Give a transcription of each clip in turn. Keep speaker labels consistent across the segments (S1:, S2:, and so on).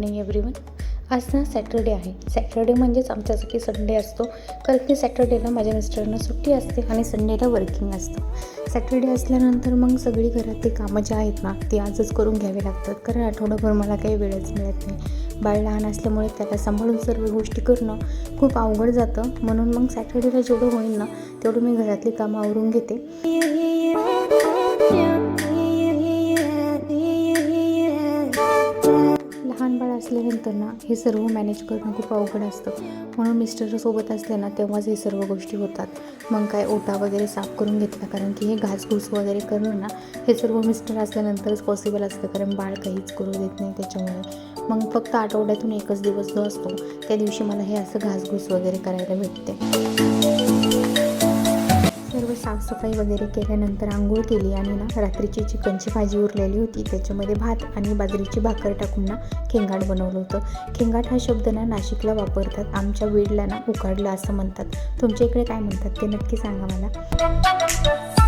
S1: Morning everyone आज ना Saturday आहे. सॅटर्डे म्हणजेच आमच्यासाठी संडे असतो. कारण की सॅटर्डेला माझ्या मिस्टरांना सुट्टी असते आणि संडेला वर्किंग असतं. सॅटर्डे असल्यानंतर मग सगळी घरातली कामं जी आहेत ना ती आजच करून घ्यावी लागतात. कारण आठवडाभर मला काही वेळच मिळत नाही. बाळ लहान असल्यामुळे त्याला सांभाळून सर्व गोष्टी करणं खूप अवघड जातं. म्हणून मग सॅटर्डेला जेवढं होईल ना तेवढं मी घरातली कामं आवरून घेते. असल्यानंतर ना हे सर्व मॅनेज करणं खूप अवघड असतं. म्हणून मिस्टरसोबत असले ना तेव्हाच हे सर्व गोष्टी होतात. मग काय ओटा वगैरे साफ करून घेतला. कारण की हे घासघूस वगैरे करणं ना हे सर्व मिस्टर असल्यानंतरच पॉसिबल असतं. कारण बाळ काहीच करू देत नाही त्याच्यामुळे. मग फक्त आठवड्यातून एकच दिवस जो असतो त्या दिवशी मला हे असं घासघूस वगैरे करायला भेटते. सर्व साफसफाई वगैरे केल्यानंतर आंघोळ केली आणि ना रात्रीची चिकनची भाजी उरलेली होती त्याच्यामध्ये भात आणि बाजरीची भाकर टाकून ना खेंगाट बनवलं होतं. खेंगाट हा शब्द ना नाशिकला वापरतात. आमच्या वेडला ना उकाडलं असं म्हणतात. तुमच्या इकडे काय म्हणतात ते नक्की सांगा मला.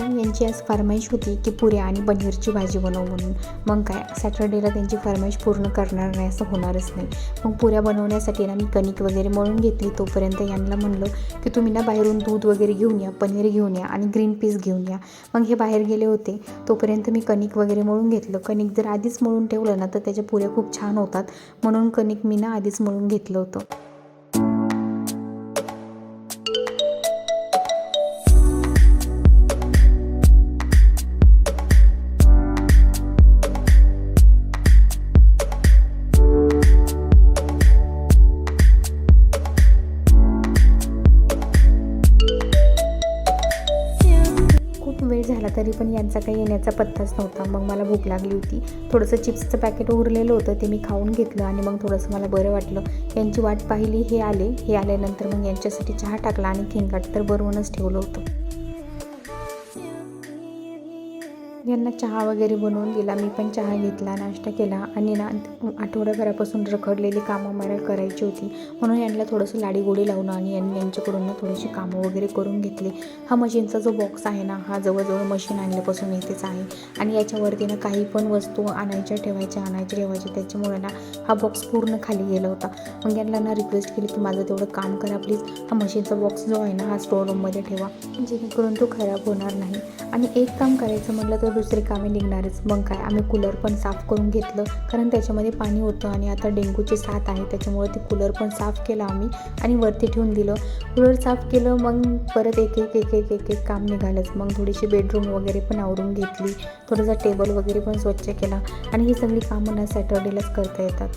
S1: आणि यांची आज फरमाईश होती की पुऱ्या आणि पनीरची भाजी बनव म्हणून. मग काय? सॅटर्डेला त्यांची फरमाईश पूर्ण करणार नाही असं होणारच नाही. मग पुऱ्या बनवण्यासाठी ना मी कणिक वगैरे मळून घेतली तोपर्यंत यांना म्हणलं की तुम्ही ना बाहेरून दूध वगैरे घेऊन या पनीर घेऊन या आणि ग्रीन पीस घेऊन या. मग हे बाहेर गेले होते. तोपर्यंत मी कणिक वगैरे मळून घेतलं. कणिक जर आधीच मळून ठेवलं ना तर त्याच्या पुऱ्या खूप छान होतात. म्हणून कणिक मी ना आधीच मळून घेतलं होतं. वेळ झाला तरी पण यांचा काही येण्याचा पत्ताच नव्हता. मग मला भूक लागली होती. थोडंसं चिप्सचं पॅकेट उरलेलं होतं ते मी खाऊन घेतलं आणि मग थोडंसं मला बरं वाटलं. यांची वाट पाहिली हे आले. हे आल्यानंतर मग यांच्यासाठी चहा टाकला आणि खेंगाट तर बरवूनच ठेवलं होतं. यांना चहा वगैरे बनवून दिला. मी पण चहा घेतला नाश्ता केला आणि ना आठवड्याभरापासून रखडलेली कामं मला करायची होती. म्हणून यांना थोडंसं लाडीगोडी लावणं आणि यांनी यांच्याकडून ना थोडीशी कामं वगैरे करून घेतली. हा मशीनचा जो बॉक्स आहे ना हा जवळजवळ मशीन आणल्यापासून येतेच आहे. आणि याच्यावरती ना काही पण वस्तू आणायच्या ठेवायच्या आणायच्या ठेवायच्या त्याच्यामुळे ना हा बॉक्स पूर्ण खाली गेला होता. मग यांना ना रिक्वेस्ट केली की माझं तेवढं काम करा प्लीज हा मशीनचा बॉक्स जो आहे ना हा स्टोर रूममध्ये ठेवा. जेणेकरून तो खराब होणार नाही. आणि एक काम करायचं म्हटलं तर दुसरी कामे निघणारच. मग काय? आम्ही कूलर पण साफ करून घेतलं. कारण त्याच्यामध्ये पाणी होतं आणि आता डेंग्यूची साथ आहे. त्याच्यामुळे ते कूलर पण साफ केलं आम्ही आणि वरती ठेवून दिलं. कूलर साफ केलं मग परत एक एक एक एक एक एक काम निघालंच. मग थोडीशी बेडरूम वगैरे पण आवरून घेतली. थोडासा टेबल वगैरे पण स्वच्छ केला. आणि ही सगळी कामं ना सॅटर्डेलाच करता येतात.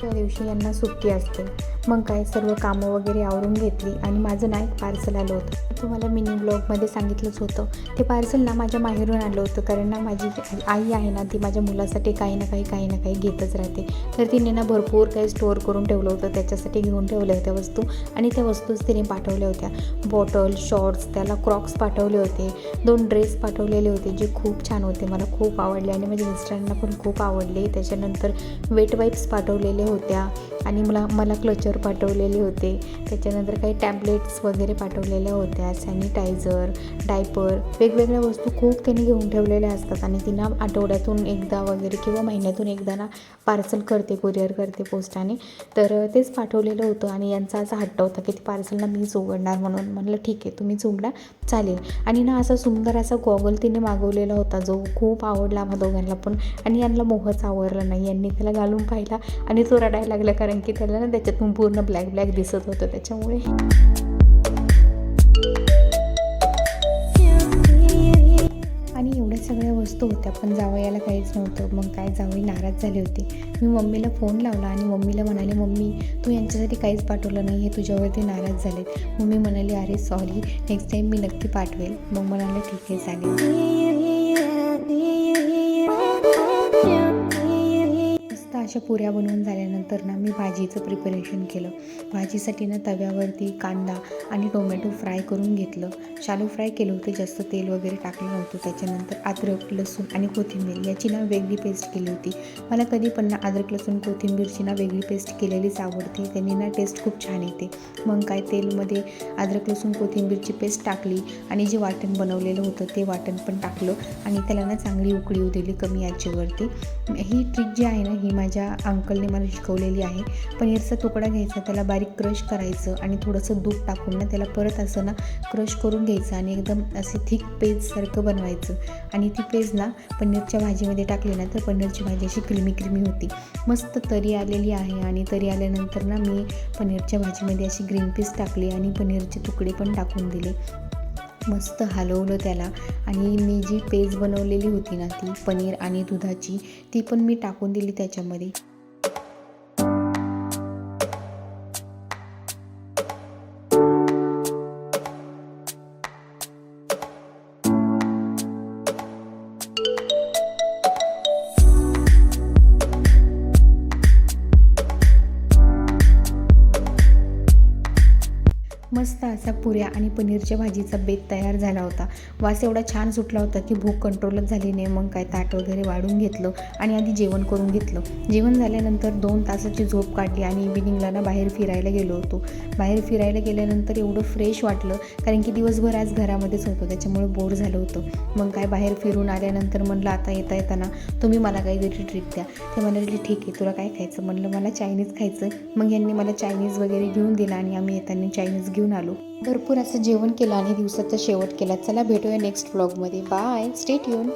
S1: त्या दिवशी यांना सुट्टी असते. मग काय सर्व कामं वगैरे आवरून घेतली आणि माझं ना एक पार्सल आलं होतं. तुम्हाला मिनी ब्लॉगमध्ये सांगितलंच होतं. ते पार्सल ना माझ्या माहेरून आलं होतं कारण ना माझी आई आहे ना ती माझ्या मुलासाठी काही ना काही काही ना काही घेतच राहते. तर तिने ना भरपूर काही स्टोअर करून ठेवलं होतं. त्याच्यासाठी घेऊन ठेवल्या होत्या वस्तू आणि त्या वस्तूच तिने पाठवल्या होत्या. बॉटल शॉर्ट्स त्याला क्रॉक्स पाठवले होते. दोन ड्रेस पाठवलेले होते जे खूप छान होते. मला खूप आवडले आणि माझ्या मिस्टरांना पण खूप आवडले. त्याच्यानंतर वेट वाईप्स पाठवलेल्या होत्या आणि मला मला क्लचर पाठवलेले होते. त्याच्यानंतर काही टॅबलेट्स वगैरे पाठवलेल्या होत्या. सॅनिटायझर डायपर वेगवेगळ्या वस्तू खूप त्यांनी घेऊन ठेवलेल्या असतात आणि ती आठवड्यातून एकदा वगैरे किंवा महिन्यातून एकदा ना पार्सल करते कुरिअर करते पोस्टाने. तर तेच पाठवलेलं होतं आणि यांचा असा हट्ट होता की ते पार्सल ना मीच उघडणार म्हणून. म्हणलं ठीक आहे तुम्हीच उघडा चालेल. आणि ना असा सुंदर असा गॉगल तिने मागवलेला होता जो खूप आवडला आम्हा दोघांना पण. आणि यांना मोहच आवडला नाही. यांनी त्याला घालून पाहिला आणि तो रडायला लागला कारण की त्याला ना त्याच्यातून पूर्ण ब्लॅक ब्लॅक दिसत होतं त्याच्यामुळे. आणि एवढ्या सगळ्या वस्तू होत्या पण जावयाला काहीच नव्हतं. मग काय जावई नाराज झाले होते. मी मम्मीला फोन लावला आणि मम्मीला म्हणाले मम्मी तू यांच्यासाठी काहीच पाठवलं नाही हे तुझ्यावरती नाराज झालेत. मम्मी म्हणाली अरे सॉरी नेक्स्ट टाईम मी नक्की पाठवेल. मग म्हणाले ठीक आहे चालेल. मस्त पुऱ्या बनवून झाल्यानंतर ना मी भाजीचं प्रिपरेशन केलं. भाजीसाठी ना तव्यावरती कांदा आणि टोमॅटो फ्राय करून घेतलं. शालो फ्राय केलं होतं जास्त तेल वगैरे टाकलं नव्हतं. त्याच्यानंतर अद्रक लसूण आणि कोथिंबीर याची ना वेगळी पेस्ट केली होती. मला कधी पण ना अद्रक लसूण कोथिंबीरची ना वेगळी पेस्ट केलेलीच आवडते. त्यांनी ना टेस्ट खूप छान येते. मग काय तेलमध्ये अद्रक लसूण कोथिंबीरची पेस्ट टाकली आणि जे वाटण बनवलेलं होतं ते वाटण पण टाकलं आणि त्याला ना चांगली उकळी येऊ दिली कमी आचेवरती. ही ट्रिक जी आहे ना ही माझ्या अंकलने मला शिकवलेली आहे. पनीरचा तुकडा घ्यायचा त्याला बारीक क्रश करायचं आणि थोडंसं दूध टाकून ना त्याला परत असं ना क्रश करून घ्यायचं आणि एकदम असे थिक पेजसारखं बनवायचं. आणि ती पेज ना पनीरच्या भाजीमध्ये टाकली ना तर पनीरची भाजी अशी क्रिमी क्रिमी होती. मस्त तरी आलेली आहे आणि तरी आल्यानंतर ना मी पनीरच्या भाजीमध्ये अशी ग्रीन पीस टाकली आणि पनीरचे तुकडे पण टाकून दिले. मस्त हलवलं त्याला. आणि मी जी पेज बनवलेली होती ना ती पनीर आणि दुधाची ती पण मी टाकून दिली त्याच्यामध्ये. मस्त असा पुऱ्या आणि पनीरच्या भाजीचा बेत तयार झाला होता. वास एवढा छान सुटला होता की भूक कंट्रोलच झाली नाही. मग काय ताट वगैरे वाढून घेतलं आणि आधी जेवण करून घेतलं. जेवण झाल्यानंतर दोन तासाची झोप काढली आणि इव्हिनिंगला ना बाहेर फिरायला गेलो होतो. बाहेर फिरायला गेल्यानंतर एवढं फ्रेश वाटलं कारण की दिवसभर आज घरामध्येच होतो. त्याच्यामुळे बोर झालं होतं. मग काय बाहेर फिरून आल्यानंतर म्हणलं आता येता येताना तुम्ही मला काहीतरी ट्रीप द्या. ते म्हणाले ठीक आहे तुला काय खायचं? म्हणलं मला चायनीज खायचं. मग यांनी मला चायनीज वगैरे घेऊन दिला आणि आम्ही येताना चायनीज घेऊन आलो. भरपूर असं जेवण केलं आणि दिवसाचा शेवट केला. चला भेटूया नेक्स्ट व्लॉगमध्ये बाय स्टेट यून